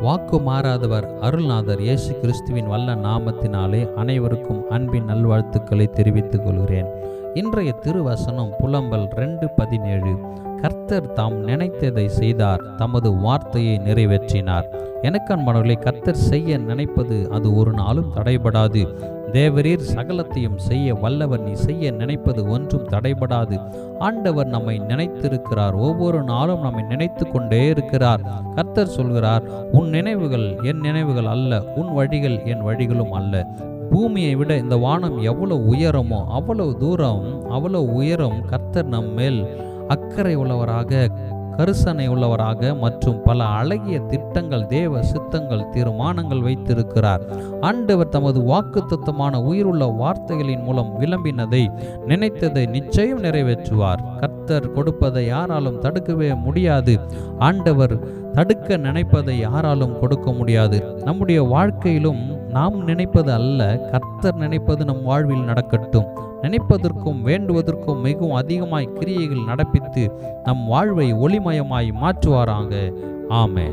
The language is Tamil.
வாக்கு மாறாதவர் அருள்நாதர் இயேசு கிறிஸ்துவின் வல்ல நாமத்தினாலே அனைவருக்கும் அன்பின் நல்வாழ்த்துக்களை தெரிவித்துக் கொள்கிறேன். இன்றைய திருவசனம் புலம்பல் ரெண்டு பதினேழு. கர்த்தர் தாம் நினைத்ததை செய்தார் தமது வார்த்தையை நிறைவேற்றினார். எனக்கன்பானவர்களை கர்த்தர் செய்ய நினைப்பது அது ஒரு நாளும் தடைபடாது. தேவரீர் சகலத்தையும் செய்ய வல்லவர் நீ செய்ய நினைப்பது ஒன்றும் தடைபடாது. ஆண்டவர் நம்மை நினைத்திருக்கிறார். ஒவ்வொரு நாளும் நம்மை நினைத்து கொண்டே இருக்கிறார். கர்த்தர் சொல்கிறார் உன் நினைவுகள் என் நினைவுகள் அல்ல உன் வழிகள் என் வழிகளும் அல்ல. பூமியை விட இந்த வானம் எவ்வளவு உயரமோ அவ்வளவு தூரம் அவ்வளவு உயரம் கர்த்தர் நம்மேல் அக்கறை உள்ளவராக கருசனை உள்ளவராக மற்றும் பல அழகிய திட்டங்கள் தேவ சித்தங்கள் தீர்மானங்கள் வைத்திருக்கிறார். ஆண்டவர் தமது வாக்கு தத்துவமான உயிருள்ள வார்த்தைகளின் மூலம் விளம்பினதை நினைத்ததை நிச்சயம் நிறைவேற்றுவார். கர்த்தர் கொடுப்பதை யாராலும் தடுக்கவே முடியாது. ஆண்டவர் தடுக்க நினைப்பதை யாராலும் கொடுக்க முடியாது. நம்முடைய வாழ்க்கையிலும் நாம் நினைப்பது அல்ல கர்த்தர் நினைப்பது நம் வாழ்வில் நடக்கட்டும். நினைப்பதற்கும் வேண்டுவதற்கும் மிகவும் அதிகமாய் கிரியைகள் நடப்பித்து நம் வாழ்வை ஒளிமயமாய் மாற்றுவாராங்க. ஆமே